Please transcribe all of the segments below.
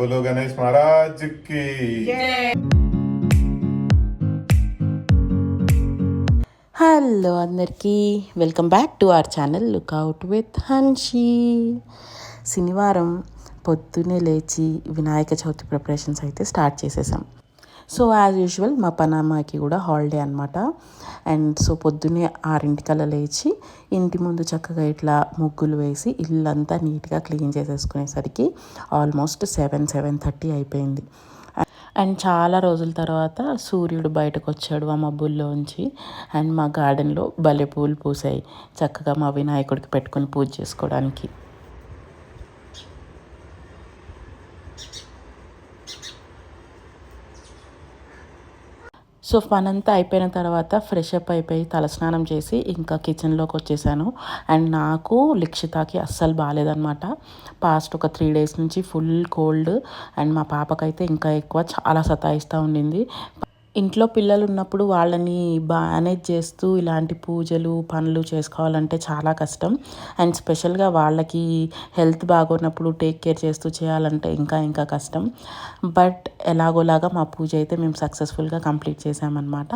జై గణేష్ మహారాజ్కి హలో అందరికీ welcome back to our channel lookout with Hanshi. శనివారం పొద్దున్నే లేచి వినాయక చవితి ప్రిపరేషన్స్ అయితే స్టార్ట్ చేసేసాం. సో యాజ్ యూజువల్ మా పనామాకి కూడా హాలిడే అనమాట అండ్ సో పొద్దున్నే ఆరింటికల్లా లేచి ఇంటి ముందు చక్కగా ఇట్లా ముగ్గులు వేసి ఇల్లంతా నీట్గా క్లీన్ చేసేసుకునేసరికి ఆల్మోస్ట్ సెవెన్ సెవెన్ థర్టీ అయిపోయింది. అండ్ చాలా రోజుల తర్వాత సూర్యుడు బయటకు వచ్చాడు ఆ మబ్బుల్లోంచి. అండ్ మా గార్డెన్లో భలే పూలు పూసాయి. చక్కగా మా వినాయకుడికి పెట్టుకొని పూజ చేసుకోవడానికి. సో పనంతా అయిపోయిన తర్వాత ఫ్రెష్ అప్ అయిపోయి తలస్నానం చేసి ఇంకా కిచెన్లోకి వచ్చేసాను. అండ్ నాకు లిక్షితాకి అస్సలు బాగాలేదనమాట పాస్ట్ ఒక త్రీ డేస్ నుంచి ఫుల్ కోల్డ్. అండ్ మా పాపకైతే ఇంకా ఎక్కువ చాలా సతాయిస్తూ ఉండింది. ఇంట్లో పిల్లలు ఉన్నప్పుడు వాళ్ళని మేనేజ్ చేస్తూ ఇలాంటి పూజలు పనులు చేసుకోవాలంటే చాలా కష్టం. అండ్ స్పెషల్గా వాళ్ళకి హెల్త్ బాగున్నప్పుడు టేక్ కేర్ చేస్తూ చేయాలంటే ఇంకా ఇంకా కష్టం. బట్ ఎలాగోలాగా మా పూజ అయితే మేము సక్సెస్ఫుల్గా కంప్లీట్ చేసామన్నమాట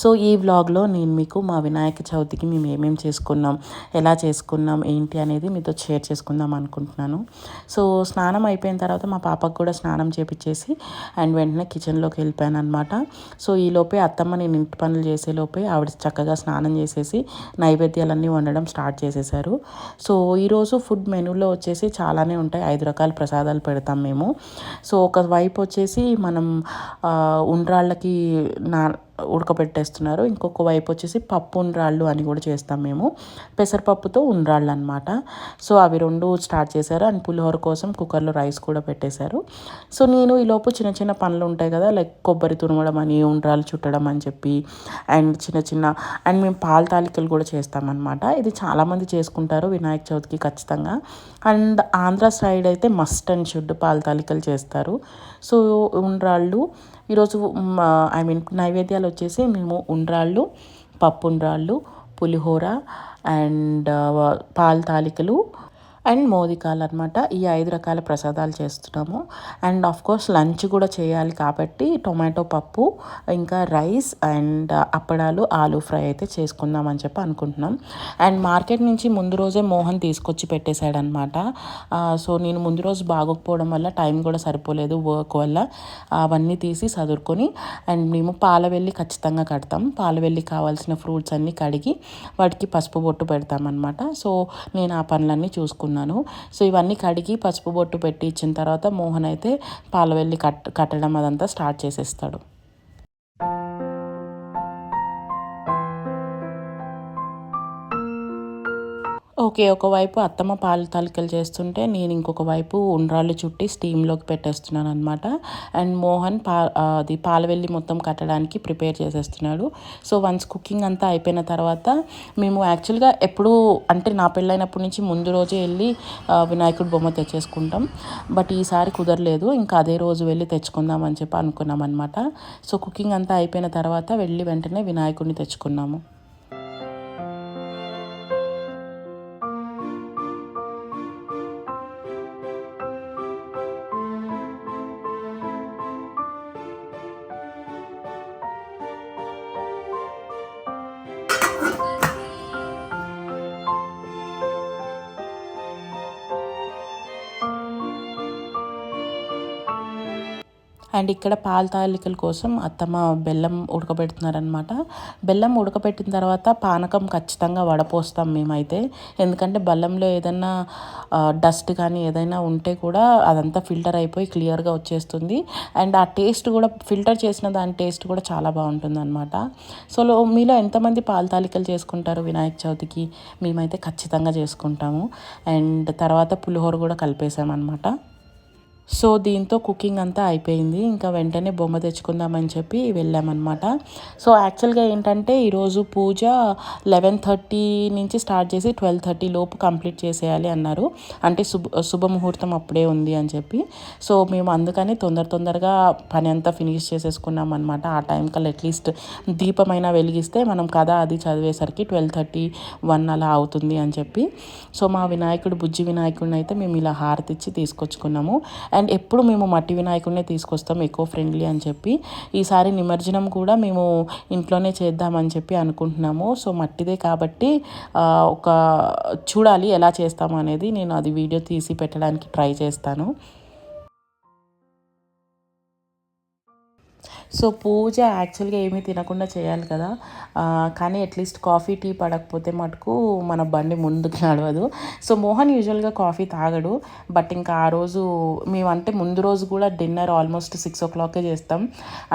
సో ఈ వ్లాగ్లో నేను మీకు మా వినాయక చవితికి మేము ఏమేమి చేసుకున్నాం ఎలా చేసుకున్నాం ఏంటి అనేది మీతో షేర్ చేసుకుందాం అనుకుంటున్నాను. సో స్నానం అయిపోయిన తర్వాత మా పాపకు కూడా స్నానం చేపించేసి అండ్ వెంటనే కిచెన్లోకి వెళ్ళిపోయాను అనమాట సో ఈ లోపే అత్తమ్మ నేను ఇంటి పనులు చేసే లోపే ఆవిడ చక్కగా స్నానం చేసేసి నైవేద్యాలన్నీ వండడం స్టార్ట్ చేసేసారు. సో ఈరోజు ఫుడ్ మెనూలో వచ్చేసి చాలానే ఉంటాయి. ఐదు రకాల ప్రసాదాలు పెడతాం మేము. సో ఒక వైపు వచ్చేసి మనం ఉండ్రాళ్ళకి నా ఉడకబెట్టేస్తున్నారు. ఇంకొక వైపు వచ్చేసి పప్పు ఉండ్రాళ్ళు అని కూడా చేస్తాం మేము. పెసరపప్పుతో ఉండ్రాళ్ళు అనమాట సో అవి రెండు స్టార్ట్ చేశారు. అండ్ పులిహోర కోసం కుక్కర్లో రైస్ కూడా పెట్టేశారు. సో నేను ఈ లోపు చిన్న చిన్న పనులు ఉంటాయి కదా లైక్ కొబ్బరి తురమడం అని ఉండ్రాలు చుట్టడం అని చెప్పి అండ్ చిన్న చిన్న అండ్ మేము పాల తాలికలు కూడా చేస్తామన్నమాట ఇది చాలామంది చేసుకుంటారు వినాయక చవితికి ఖచ్చితంగా. అండ్ ఆంధ్ర సైడ్ అయితే మస్ట్ అండ్ షుడ్ పాల తాలికలు చేస్తారు. సో ఉండ్రాళ్ళు ఈరోజు ఐ మీన్ నైవేద్యాలు వచ్చేసి మేము ఉండ్రాళ్ళు పప్పు ఉండ్రాళ్ళు పులిహోర అండ్ పాల తాలికలు అండ్ మోదికాలు అనమాట ఈ ఐదు రకాల ప్రసాదాలు చేస్తున్నాము. అండ్ ఆఫ్ కోర్స్ లంచ్ కూడా చేయాలి కాబట్టి టొమాటో పప్పు ఇంకా రైస్ అండ్ అప్పడాలు ఆలూ ఫ్రై అయితే చేసుకుందాం అని చెప్పి అనుకుంటున్నాం. అండ్ మార్కెట్ నుంచి ముందు రోజే మోహన్ తీసుకొచ్చి పెట్టేశాడనమాట సో నేను ముందు రోజు బాగోకపోవడం వల్ల టైం కూడా సరిపోలేదు వర్క్ వల్ల. అవన్నీ తీసి చదువుకొని అండ్ మేము పాలవెల్లి ఖచ్చితంగా కడతాం. పాలవెల్లి కావాల్సిన ఫ్రూట్స్ అన్నీ కడిగి వాటికి పసుపు బొట్టు పెడతామన్నమాట. సో నేను ఆ పనులన్నీ చూసుకున్నాను. సో ఇవన్నీ కడిగి పసుపు బొట్టు పెట్టి ఇచ్చిన తర్వాత మోహన్ అయితే పాలవెల్లి కట్ కట్టడం అదంతా స్టార్ట్ చేసేస్తాడు. ఓకే ఒకవైపు అత్తమ్మ పాలు తాలికలు చేస్తుంటే నేను ఇంకొక వైపు ఉండ్రాళ్ళు చుట్టి స్టీమ్లోకి పెట్టేస్తున్నాను అనమాట అండ్ మోహన్ పా అది పాలవెల్లి మొత్తం కట్టడానికి ప్రిపేర్ చేసేస్తున్నాడు. సో వన్స్ కుకింగ్ అంతా అయిపోయిన తర్వాత మేము యాక్చువల్గా ఎప్పుడు అంటే నా పెళ్ళైనప్పటి నుంచి ముందు రోజే వెళ్ళి వినాయకుడు వినాయకుడి బొమ్మ తెచ్చేసుకుంటాం. బట్ ఈసారి కుదరలేదు. ఇంకా అదే రోజు వెళ్ళి తెచ్చుకుందాం అని చెప్పి అనుకున్నాం అనమాట సో కుకింగ్ అంతా అయిపోయిన తర్వాత వెళ్ళి వెంటనే వినాయకుడిని తెచ్చుకున్నాము. అండ్ ఇక్కడ పాల తాలికల కోసం అత్తమ్మ బెల్లం ఉడకబెడుతున్నారనమాట బెల్లం ఉడకబెట్టిన తర్వాత పానకం ఖచ్చితంగా వడపోస్తాం మేమైతే. ఎందుకంటే బెల్లంలో ఏదైనా డస్ట్ కానీ ఏదైనా ఉంటే కూడా అదంతా ఫిల్టర్ అయిపోయి క్లియర్గా వచ్చేస్తుంది. అండ్ ఆ టేస్ట్ కూడా ఫిల్టర్ చేసిన దాని టేస్ట్ కూడా చాలా బాగుంటుంది అనమాట సో లో- మీలో ఎంతమంది పాలతాలికలు చేసుకుంటారు వినాయక చవితికి? మేమైతే ఖచ్చితంగా చేసుకుంటాము. అండ్ తర్వాత పులిహోర కూడా కలిపేసామన్నమాట. సో దీంతో కుకింగ్ అంతా అయిపోయింది. ఇంకా వెంటనే బొమ్మ తెచ్చుకుందామని చెప్పి వెళ్ళామన్నమాట. సో యాక్చువల్గా ఏంటంటే ఈరోజు పూజ లెవెన్ థర్టీ నుంచి స్టార్ట్ చేసి ట్వెల్వ్ థర్టీ లోపు కంప్లీట్ చేసేయాలి అన్నారు. అంటే శుభ శుభముహూర్తం అప్పుడే ఉంది అని చెప్పి. సో మేము అందుకని తొందర తొందరగా పని అంతా ఫినిష్ చేసేసుకున్నాం అనమాట ఆ టైం కల్లా అట్లీస్ట్ దీపమైనా వెలిగిస్తే మనం కథ అది చదివేసరికి ట్వెల్వ్ థర్టీ వన్ అలా అవుతుంది అని చెప్పి. సో మా వినాయకుడు బుజ్జి వినాయకుడిని అయితే మేము ఇలా హారతి ఇచ్చి తీసుకొచ్చుకున్నాము. అండ్ ఎప్పుడు మేము మట్టి వినాయకుడినే తీసుకొస్తాం ఎకో ఫ్రెండ్లీ అని చెప్పి. ఈసారి నిమజ్జనం కూడా మేము ఇంట్లోనే చేద్దామని చెప్పి అనుకుంటున్నాము. సో మట్టిదే కాబట్టి ఒక చూడాలి ఎలా చేస్తాము అనేది నేను అది వీడియో తీసి పెట్టడానికి ట్రై చేస్తాను. సో పూజ యాక్చువల్గా ఏమీ తినకుండా చేయాలి కదా. కానీ అట్లీస్ట్ కాఫీ టీ పడకపోతే మటుకు మన బండి ముందుకు నడవదు. సో మోహన్ యూజువల్గా కాఫీ తాగడు. బట్ ఇంకా ఆ రోజు మేమంటే ముందు రోజు కూడా డిన్నర్ ఆల్మోస్ట్ సిక్స్ ఓ క్లాకే చేస్తాం.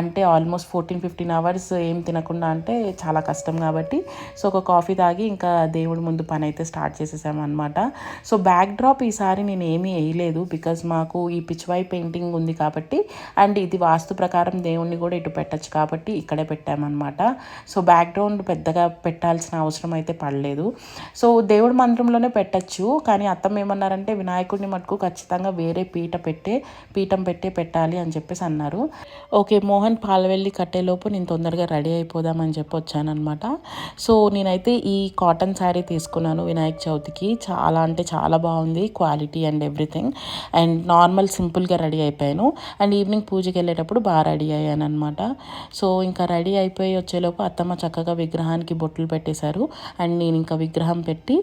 అంటే ఆల్మోస్ట్ ఫోర్టీన్ ఫిఫ్టీన్ అవర్స్ ఏం తినకుండా అంటే చాలా కష్టం కాబట్టి సో ఒక కాఫీ తాగి ఇంకా దేవుడి ముందు పని అయితే స్టార్ట్ చేసేసామన్నమాట సో బ్యాక్ డ్రాప్ ఈసారి నేను ఏమీ వేయలేదు బికాజ్ మాకు ఈ పిచ్వాయి పెయింటింగ్ ఉంది కాబట్టి అండ్ ఇది వాస్తు ప్రకారం దేవుణ్ణి కూడా ఇటు పెట్టచ్చు కాబట్టి ఇక్కడే పెట్టామన్నమాట. సో బ్యాక్గ్రౌండ్ పెద్దగా పెట్టాల్సిన అవసరం అయితే పడలేదు. సో దేవుడి మంత్రంలోనే పెట్టచ్చు. కానీ అత్తమ్మ ఏమన్నారంటే వినాయకుడిని మటుకు ఖచ్చితంగా వేరే పీట పెట్టే పీఠం పెట్టే పెట్టాలి అని చెప్పేసి అన్నారు. ఓకే మోహన్ పాలవెల్లి కట్టేలోపు నేను తొందరగా రెడీ అయిపోదామని చెప్పి వచ్చానమాట సో నేనైతే ఈ కాటన్ శారీ తీసుకున్నాను వినాయక చవితికి. చాలా అంటే చాలా బాగుంది quality and everything. And normal సింపుల్గా రెడీ అయిపోయాను. అండ్ ఈవినింగ్ పూజకి వెళ్ళేటప్పుడు బాగా రెడీ అయ్యాను అనమాట సో ఇంకా రెడీ అయిపోయి వచ్చేలోపు అత్తమ్మ చక్కగా విగ్రహానికి బొట్లు పెట్టేశారు. అండ్ నేను ఇంకా విగ్రహం పెట్టి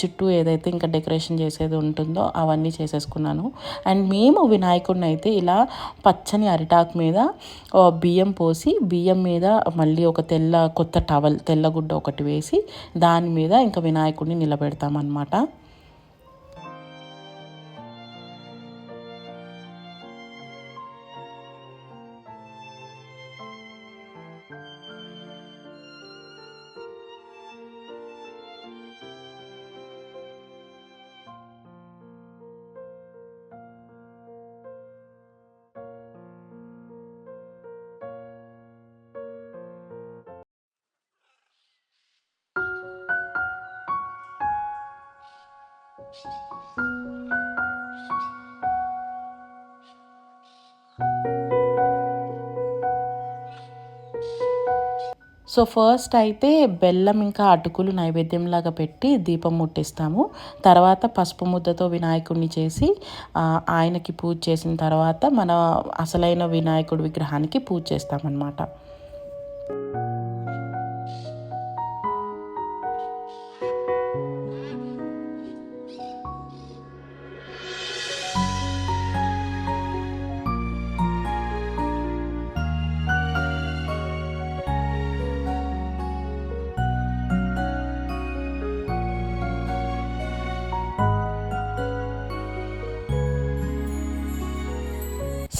చుట్టూ ఏదైతే ఇంకా డెకరేషన్ చేసేది ఉంటుందో అవన్నీ చేసేసుకున్నాను. అండ్ మేము వినాయకుడిని అయితే ఇలా పచ్చని అరిటాకు మీద బియ్యం పోసి బియ్యం మీద మళ్ళీ ఒక తెల్ల కొత్త టవల్ తెల్లగుడ్డ ఒకటి వేసి దాని మీద ఇంకా వినాయకుడిని నిలబెడతామన్నమాట. సో ఫస్ట్ అయితే బెల్లం ఇంకా అటుకులు నైవేద్యంలాగా పెట్టి దీపం ముట్టిస్తాము. తర్వాత పసుపు ముద్దతో వినాయకుడిని చేసి ఆయనకి పూజ చేసిన తర్వాత మన అసలైన వినాయకుడి విగ్రహానికి పూజ చేస్తామన్నమాట.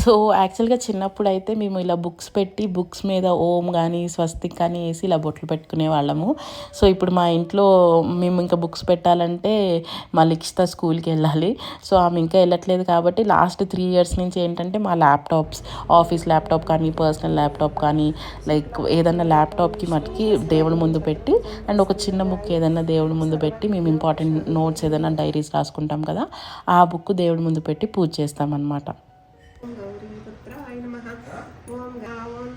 సో యాక్చువల్గా చిన్నప్పుడు అయితే మేము ఇలా బుక్స్ పెట్టి బుక్స్ మీద ఓం కానీ స్వస్తిక్ కానీ వేసి ఇలా బొట్లు పెట్టుకునే వాళ్ళము. సో ఇప్పుడు మా ఇంట్లో మేము ఇంకా బుక్స్ పెట్టాలంటే మా లిక్షిత స్కూల్కి వెళ్ళాలి. సో ఆమె ఇంకా వెళ్ళట్లేదు కాబట్టి లాస్ట్ త్రీ ఇయర్స్ నుంచి ఏంటంటే మా ల్యాప్టాప్స్ ఆఫీస్ ల్యాప్టాప్ కానీ పర్సనల్ ల్యాప్టాప్ కానీ లైక్ ఏదన్నా ల్యాప్టాప్కి మటుకి దేవుడి ముందు పెట్టి అండ్ ఒక చిన్న బుక్ ఏదన్నా దేవుడి ముందు పెట్టి మేము ఇంపార్టెంట్ నోట్స్ ఏదైనా డైరీస్ రాసుకుంటాం కదా ఆ బుక్ దేవుడి ముందు పెట్టి పూజ చేస్తామన్నమాట గౌరీపుత్రాయ నమ ఓం గావం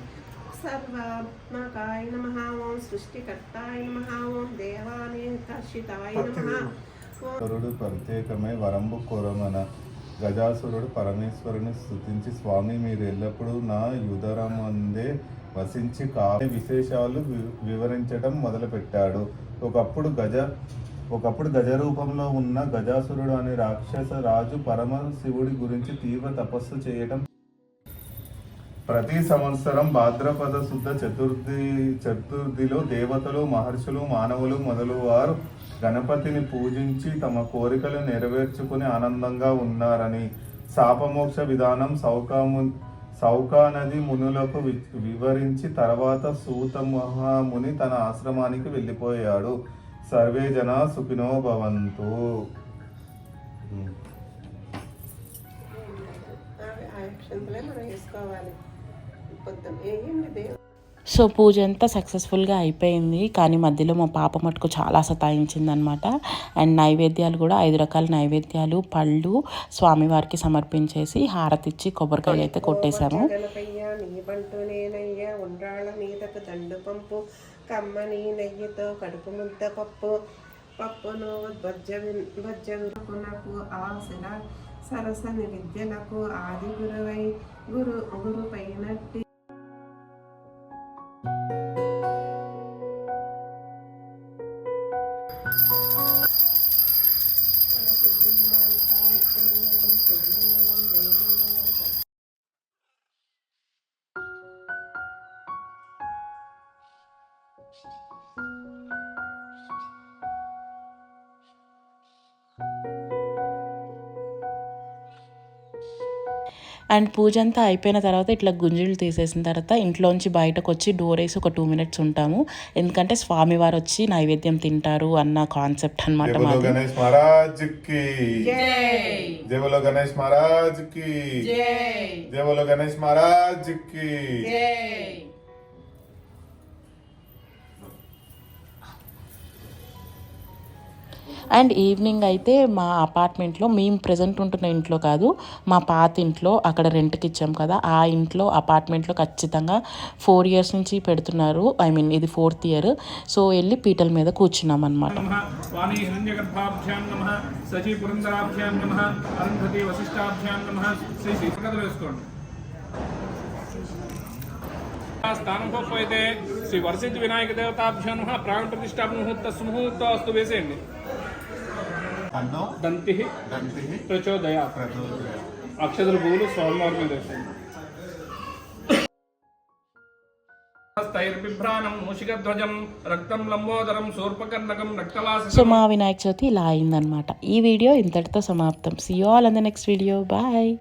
సర్వాత్మకాయ నమ ఓం సృష్టికర్తాయ నమ ఓం దేవానికర్షితాయ నమ ప్రత్యేకమై వరంబు కొరమన. గజాసురుడు పరమేశ్వరుని స్థుతించి స్వామి మీరు ఎల్లప్పుడూ నా యుధరమందే వసించి కా విశేషాలు వి- వివరించడం మొదలుపెట్టాడు. ఒకప్పుడు గజ ఒకప్పుడు గజ రూపంలో ఉన్న గజాసురుడు అనే రాక్షస రాజు పరమ శివుడి గురించి తీవ్ర తపస్సు చేయటం ప్రతి సంవత్సరం భాద్రపద శుద్ధ చతుర్థి చతుర్థిలో దేవతలు మహర్షులు మానవులు మొదలువారు గణపతిని పూజించి తమ కోరికలు నెరవేర్చుకుని ఆనందంగా ఉన్నారని శాపమోక్ష విధానం సౌకాము సౌకానది మునులకు వివరించి తర్వాత సూత మహాముని తన ఆశ్రమానికి వెళ్ళిపోయాడు. సర్వే జన సుఖినో భవంతు. మనం సో పూజ అంతా సక్సెస్ఫుల్గా అయిపోయింది. కానీ మధ్యలో మా పాప మటుకు చాలా సతాయించింది అనమాట అండ్ నైవేద్యాలు కూడా ఐదు రకాల నైవేద్యాలు పళ్ళు స్వామివారికి సమర్పించేసి హారతిచ్చి కొబ్బరికాయ అయితే కొట్టేశాము. కమ్మని నెయ్యితో కడుపు ముద్ద పప్పు. పప్పును బజ్జ బజ్జ నాకు ఆశల సరసని విద్యలకు ఆది గురువై గురు గురు పైనట్టి అండ్ పూజ అంతా అయిపోయిన తర్వాత ఇట్లా గుంజులు తీసేసిన తర్వాత ఇంట్లోంచి బయటకు వచ్చి డోర్ వేసి ఒక టూ మినిట్స్ ఉంటాము. ఎందుకంటే స్వామివారు వచ్చి నైవేద్యం తింటారు అన్న కాన్సెప్ట్ అనమాట మాది. గణేష్ మహారాజ్కి జై బోలో గణేష్ మహారాజ్కి అండ్ ఈవినింగ్ అయితే మా అపార్ట్మెంట్లో మేము ప్రజెంట్ ఉంటున్న ఇంట్లో కాదు మా పాత ఇంట్లో అక్కడ రెంట్కి ఇచ్చాం కదా ఆ ఇంట్లో అపార్ట్మెంట్లో ఖచ్చితంగా ఫోర్ ఇయర్స్ నుంచి పెడుతున్నారు. ఐ మీన్ ఇది ఫోర్త్ ఇయర్. సో వెళ్ళి పీటల మీద కూర్చున్నాం అనమాట नमः స్థానం పోతే శ్రీ వరసిద్ధి వినాయక దేవతాభ్యాం నమః. ప్రాణ ప్రతిష్టా ముహూర్త సుముహూర్త వస్తు వేసేయండి. దంతి. ప్రచోదయ. ప్రచోదయ. అక్షతలు పువ్వులు స్వామివారి మీద వేసేయండి. సో మా వినాయక చవితి ఇలా అయిందనమాట ఈ వీడియో ఇంతటితో సమాప్తం. See all in the next video bye